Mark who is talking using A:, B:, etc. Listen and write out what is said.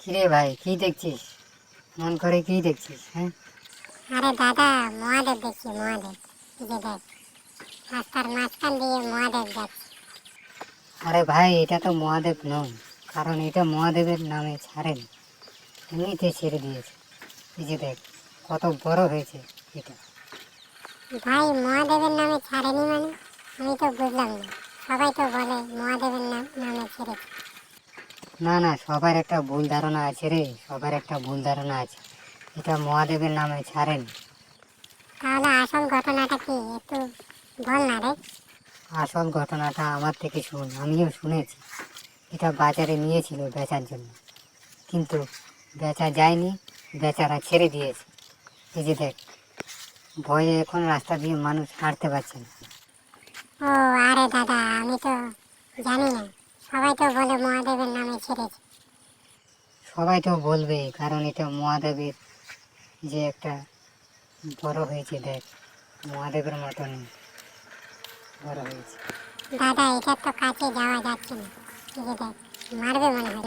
A: কিরে ভাই কি দেখছিস? মন করে কি দেখছিস হ্যাঁ?
B: আরে দাদা মহাদেব দেখছি মহাদেব এই যে দেখ রাস্তার মাঝখান দিয়ে মহাদেব যাচ্ছে।
A: আরে ভাই এটা তো মহাদেব নয় কারণ এটা মহাদেবের নামে ছাড়েন। এমনিতে ছেড়ে দিয়েছে। এই যে দেখ কত বড় হয়েছে এটা।
B: ভাই মহাদেবের নামে ছাড়েনি মানে? আমি তো বুঝলাম না। সবাই তো বলে মহাদেবের নাম নামে ছেড়েছে।
A: না না সবার একটা ভুল ধারণা আছে রে সবার একটা ভুল ধারণা আছে। এটা মহাদেবের নামে ছাড়েন।
B: তাহলে আসল ঘটনাটা কি? একটু বল না রে।
A: আসল ঘটনাটা আমার থেকে শুন আমিও শুনেছি। এটা বাজারে নিয়েছিল বেচার জন্য। কিন্তু বেচা যায়নি বেচারা ছেড়ে দিয়েছে। এই যে দেখ ভয়ে এখন রাস্তা দিয়ে মানুষ হাঁটতে পারছে না।
B: ও আরে দাদা আমি তো জানি না। সবাই তো বলে মহাদেবের নামে ছেড়েছে।
A: সবাই তো বলবে কারণ এটা মহাদেবের যে একটা বড় হয়েছে দেখ মহাদেবের মতন বড় হয়েছে।
B: দাদা এটার তো কাছে যাওয়া যাচ্ছে না। মারবে মনে হয়।